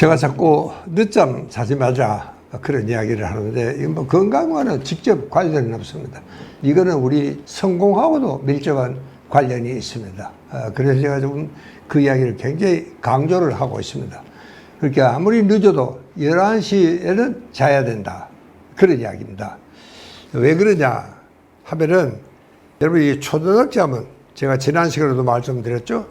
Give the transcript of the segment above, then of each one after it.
제가 자꾸 늦잠 자지 말자 그런 이야기를 하는데 이건 뭐 건강과는 직접 관련은 없습니다. 이거는 우리 성공하고도 밀접한 관련이 있습니다. 아, 그래서 제가 좀 그 이야기를 굉장히 강조를 하고 있습니다. 그러니까 아무리 늦어도 11시에는 자야 된다. 그런 이야기입니다. 왜 그러냐 하면은 여러분 이 잠은 제가 지난 시간에도 말씀드렸죠.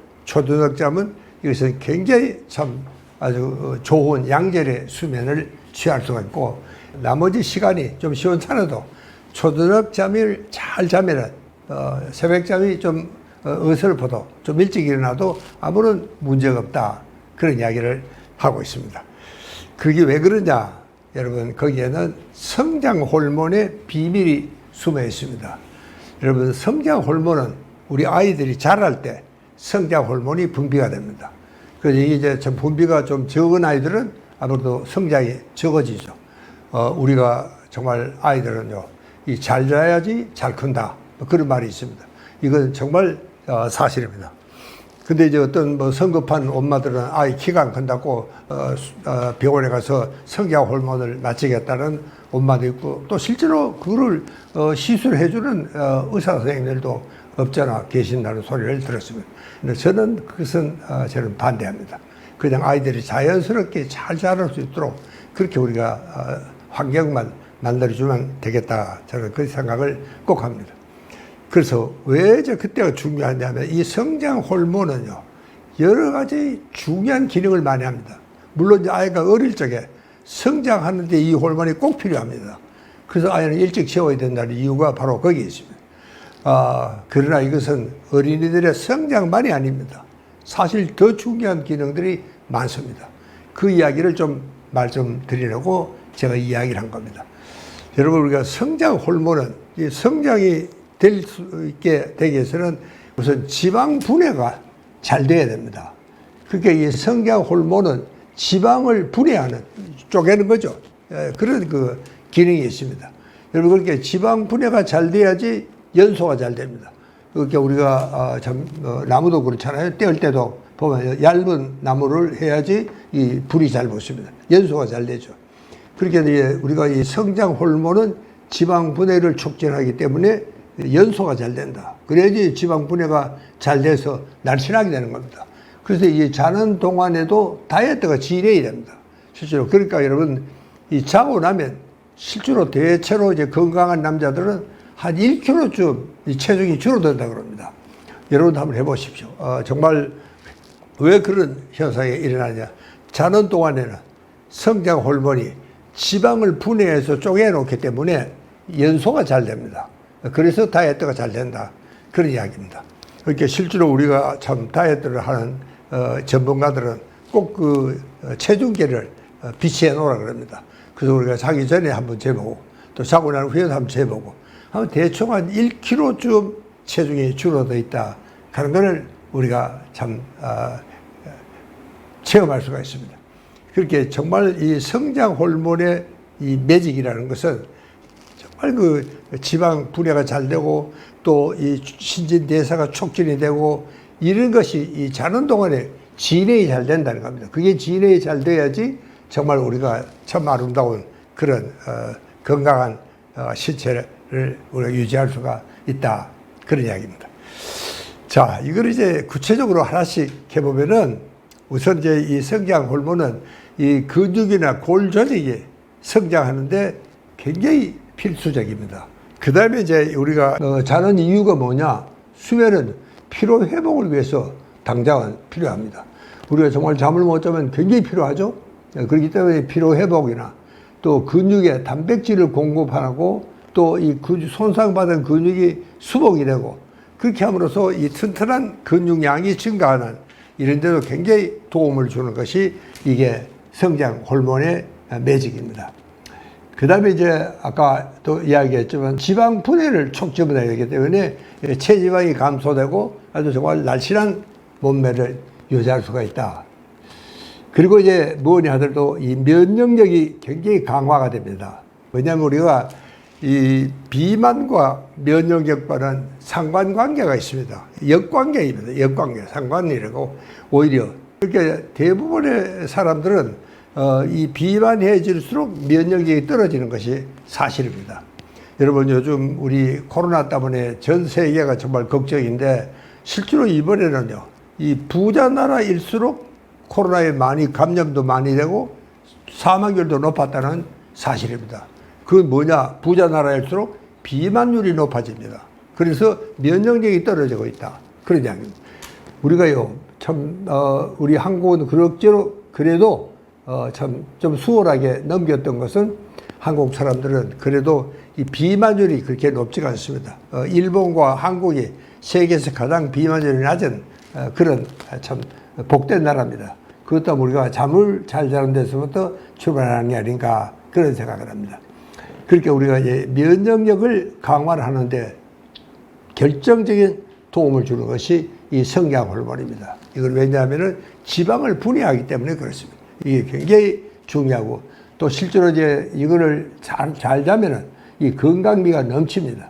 잠은 이것은 굉장히 참 아주 좋은 양질의 수면을 취할 수가 있고 나머지 시간이 좀 시원찮아도 초저녁 잠을 잘 자면은 어, 새벽 잠이 좀 어, 어설퍼도 좀 일찍 일어나도 아무런 문제가 없다 그런 이야기를 하고 있습니다. 그게 왜 그러냐 여러분 거기에는 성장 호르몬의 비밀이 숨어 있습니다. 여러분 성장 호르몬은 우리 아이들이 자랄 때 성장 호르몬이 분비가 됩니다. 그래서 이제 좀 분비가 좀 적은 아이들은 아무래도 성장이 적어지죠. 어, 우리가 정말 아이들은요, 이 잘 자야지 잘 큰다. 뭐 그런 말이 있습니다. 이건 정말 어, 사실입니다. 근데 이제 어떤 뭐 성급한 엄마들은 아이 키가 안 큰다고 어, 수- 어, 병원에 가서 성장 호르몬을 맞추겠다는 엄마도 있고 또 실제로 그거를 어, 시술 해주는 어, 의사 선생님들도 없잖아 계신다는 소리를 들었습니다. 근데 저는 그것은 어, 저는 반대합니다. 그냥 아이들이 자연스럽게 잘 자랄 수 있도록 그렇게 우리가 어, 환경만 만들어주면 되겠다. 저는 그 생각을 꼭 합니다. 그래서 왜 이제 그때가 중요하냐면 이 성장 호르몬은요 여러 가지 중요한 기능을 많이 합니다. 물론 아이가 어릴 적에 성장하는데 이 호르몬이 꼭 필요합니다. 그래서 아이는 일찍 재워야 된다는 이유가 바로 거기에 있습니다. 아, 그러나 이것은 어린이들의 성장만이 아닙니다. 사실 더 중요한 기능들이 많습니다. 그 이야기를 좀 말씀드리려고 제가 이야기를 한 겁니다. 여러분 우리가 성장 호르몬은 이 성장이 될 수 있게 되기 위해서는 우선 지방 분해가 잘 돼야 됩니다. 그러니까 이 성장 호르몬은 지방을 분해하는 쪼개는 거죠. 예, 그런 그 기능이 있습니다. 여러분 그렇게 지방 분해가 잘 돼야지 연소가 잘 됩니다. 그러니까 우리가 아, 참 어, 나무도 그렇잖아요. 떼을 때도 보면 얇은 나무를 해야지 이 불이 잘 붙습니다. 연소가 잘 되죠. 그렇게 이제 우리가 이 성장 호르몬은 지방 분해를 촉진하기 때문에 연소가 잘 된다. 그래야지 지방 분해가 잘 돼서 날씬하게 되는 겁니다. 그래서 이 자는 동안에도 다이어트가 진행이 됩니다. 실제로 그러니까 여러분 이 자고 나면 실제로 대체로 이제 건강한 남자들은 한 1kg쯤 이 체중이 줄어든다 그럽니다. 여러분도 한번 해보십시오. 어, 정말 왜 그런 현상이 일어나냐? 자는 동안에는 성장 호르몬이 지방을 분해해서 쪼개놓기 때문에 연소가 잘 됩니다. 그래서 다이어트가 잘 된다. 그런 이야기입니다. 그렇게 실제로 우리가 참 다이어트를 하는 어, 전문가들은 꼭 그 체중계를 어, 비치해 놓으라 그럽니다. 그래서 우리가 자기 전에 한번 재보고 또 자고 난 후에도 한번 재보고 하면 대충 한 1kg쯤 체중이 줄어들어 있다. 하는 것을 우리가 참 아, 체험할 수가 있습니다. 그렇게 정말 이 성장 호르몬의 이 매직이라는 것은 정말 그 지방 분해가 잘 되고 또 이 신진대사가 촉진이 되고 이런 것이 이 자는 동안에 진행이 잘 된다는 겁니다. 그게 진행이 잘 돼야지 정말 우리가 참 아름다운 그런 어, 건강한 어, 신체를 우리가 유지할 수가 있다. 그런 이야기입니다. 자, 이걸 이제 구체적으로 하나씩 해보면은 우선 이제 이 성장 호르몬은 이 근육이나 골 조직이 성장하는데 굉장히 필수적입니다. 그 다음에 이제 우리가 어, 자는 이유가 뭐냐? 수면은 피로 회복을 위해서 당장은 필요합니다. 우리가 정말 잠을 못 자면 굉장히 필요하죠? 예, 그렇기 때문에 피로 회복이나 또 근육에 단백질을 공급하고 또 이 손상받은 근육이 수복이 되고 그렇게 함으로써 이 튼튼한 근육량이 증가하는 이런 데도 굉장히 도움을 주는 것이 이게 성장 호르몬의 매직입니다. 그 다음에 이제 아까 또 이야기했지만 지방 분해를 촉진을 하기 때문에 체지방이 감소되고 아주 정말 날씬한 몸매를 유지할 수가 있다. 그리고 이제 뭐냐 하더라도 이 면역력이 굉장히 강화가 됩니다. 왜냐하면 우리가 이 비만과 면역력과는 상관관계가 있습니다. 역관계입니다. 역관계, 상관이라고 오히려 그러니까 대부분의 사람들은 어, 이 비만해질수록 면역력이 떨어지는 것이 사실입니다. 여러분 요즘 우리 코로나 때문에 전 세계가 정말 걱정인데 실제로 이번에는요 이 부자 나라일수록 코로나에 많이 감염도 많이 되고 사망률도 높았다는 사실입니다. 그건 뭐냐 부자 나라일수록 비만율이 높아집니다. 그래서 면역력이 떨어지고 있다. 그런 이야기입니다. 우리가요 참 어, 우리 한국은 그럭저럭 그래도 어, 참 좀 수월하게 넘겼던 것은 한국 사람들은 그래도 이 비만율이 그렇게 높지가 않습니다. 어, 일본과 한국이 세계에서 가장 비만율이 낮은 어, 그런 참 복된 나라입니다. 그것 때문에 우리가 잠을 잘 자는 데서부터 출발하는 게 아닌가 그런 생각을 합니다. 그러니까 우리가 이제 면역력을 강화를 하는데 결정적인 도움을 주는 것이 이 성장 호르몬입니다. 이걸 왜냐하면은 지방을 분해하기 때문에 그렇습니다. 이게 굉장히 중요하고 또 실제로 이제 이거를 잘, 잘 자면은 이 건강미가 넘칩니다.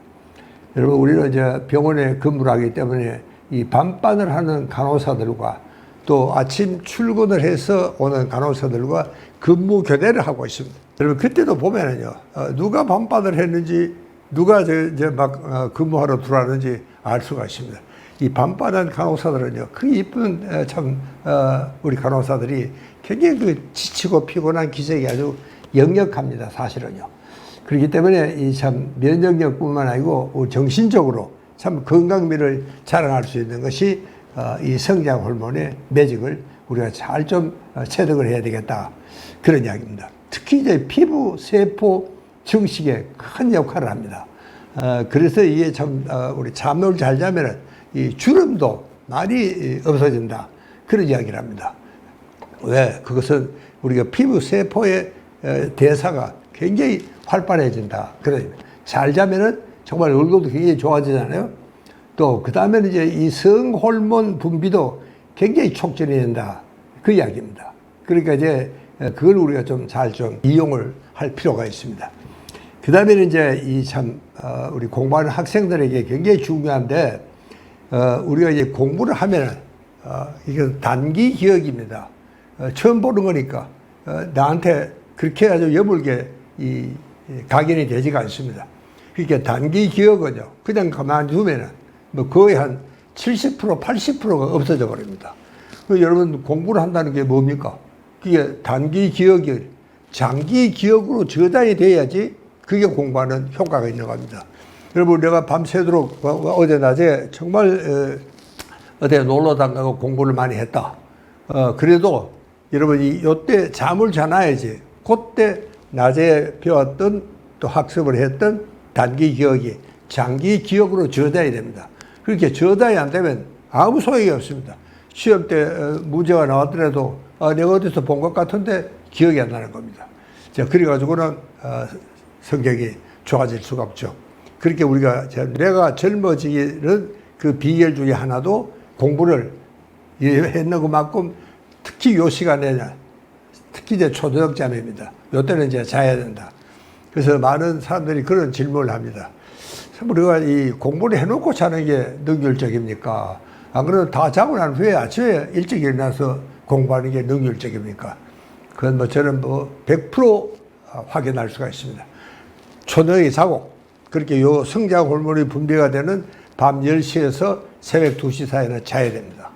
여러분 우리는 이제 병원에 근무를 하기 때문에 이 밤반을 하는 간호사들과 또 아침 출근을 해서 오는 간호사들과 근무 교대를 하고 있습니다. 여러분 그때도 보면은요 어, 누가 밤반을 했는지 누가 저, 이제 막 어, 근무하러 들어왔는지 알 수가 있습니다. 이 밤반한 간호사들은요 그 이쁜 어, 참 어, 우리 간호사들이 굉장히 그 지치고 피곤한 기색이 아주 역력합니다 사실은요. 그렇기 때문에 이 참 면역력뿐만 아니고 정신적으로 참 건강미를 자랑할 수 있는 것이 어, 이 성장 호르몬의 매직을 우리가 잘 좀 체득을 해야 되겠다 그런 이야기입니다. 특히 이제 피부 세포 증식에 큰 역할을 합니다. 어, 그래서 이게 참 어, 우리 잠을 잘 자면은 이 주름도 많이 없어진다 그런 이야기를 합니다. 왜? 그것은 우리가 피부 세포의 어, 대사가 굉장히 활발해진다. 그래. 잘 자면은 정말 얼굴도 굉장히 좋아지잖아요. 또, 그 다음에는 이제 이 성호르몬 분비도 굉장히 촉진이 된다. 그 이야기입니다. 그러니까 이제 어, 그걸 우리가 좀잘좀 이용을 할 필요가 있습니다. 그 다음에는 이제 이 참, 어, 우리 공부하는 학생들에게 굉장히 중요한데, 어, 우리가 이제 공부를 하면은, 어, 이건 단기 기억입니다. 어, 처음 보는 거니까, 어, 나한테 그렇게 아주 여물게 이, 이 각인이 되지가 않습니다. 그러니까 단기 기억은요, 그냥 가만히 두면은 뭐 거의 한 70%, 80%가 없어져 버립니다. 그 여러분 공부를 한다는 게 뭡니까? 그게 단기 기억이 장기 기억으로 저장이 돼야지 그게 공부하는 효과가 있는 겁니다. 여러분 내가 밤새도록 어, 어제 낮에 정말 어, 어디 놀러 다가고 공부를 많이 했다. 어, 그래도 여러분이 요때 잠을 자놔야지. 그때 낮에 배웠던 또 학습을 했던 단기 기억이 장기 기억으로 저장이 됩니다. 그렇게 저장이 안 되면 아무 소용이 없습니다. 시험 때 어, 문제가 나왔더라도 아, 내가 어디서 본 것 같은데 기억이 안 나는 겁니다. 자, 그래가지고는 어, 성격이 좋아질 수가 없죠. 그렇게 우리가 저- 내가 젊어지는 그 비결 중에 하나도 공부를 했는 것만큼 특히 요 시간에 특히 이제 초저녁 잠입니다. 요 때는 이제 자야 된다. 그래서 많은 사람들이 그런 질문을 합니다. 참 우리가 이 공부를 해놓고 자는 게 능률적입니까? 안 그래도 다 자고 난 후에 아침에 일찍 일어나서 공부하는 게 능률적입니까? 그건 뭐 저는 뭐 100% 확인할 수가 있습니다. 초저녁에 자고 그렇게 요 성장 호르몬이 분비가 되는 밤 10시에서 새벽 2시 사이는 자야 됩니다.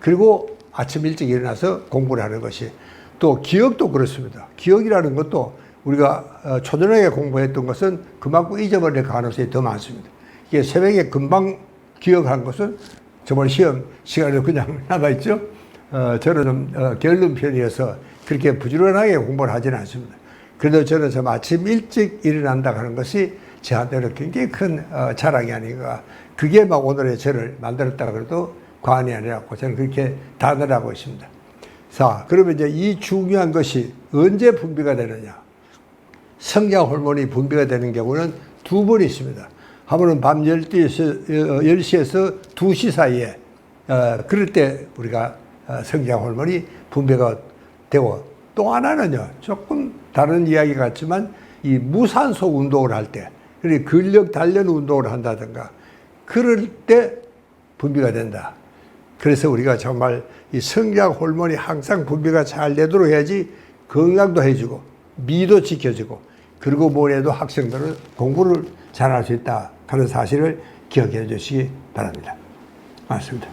그리고 아침 일찍 일어나서 공부를 하는 것이 또 기억도 그렇습니다. 기억이라는 것도 우리가 어, 초저녁에 공부했던 것은 그만큼 잊어버릴 가능성이 더 많습니다. 이게 새벽에 금방 기억한 것은 정말 시험 시간에 그냥 남아있죠. 어, 저는 좀 어, 게으른 편이어서 그렇게 부지런하게 공부를 하지는 않습니다. 그래도 저는 좀 아침 일찍 일어난다 하는 것이 저한테는 굉장히 큰 어, 자랑이 아닌가. 그게 막 오늘의 저를 만들었다 그래도 과언이 아니라고 저는 그렇게 단언 하고 있습니다. 자, 그러면 이제 이 중요한 것이 언제 분비가 되느냐. 성장 호르몬이 분비가 되는 경우는 두 번 있습니다. 한 번은 밤 12시에서, 10시에서 2시 사이에, 어, 그럴 때 우리가 어, 성장 호르몬이 분비가 되고 또 하나는요, 조금 다른 이야기 같지만 이 무산소 운동을 할 때, 그리고 근력 단련 운동을 한다든가, 그럴 때 분비가 된다. 그래서 우리가 정말 이 성장 호르몬이 항상 분비가 잘 되도록 해야지 건강도 해주고 미도 지켜주고 그리고 뭐래도 학생들은 공부를 잘할 수 있다 하는 사실을 기억해 주시기 바랍니다. 맞습니다.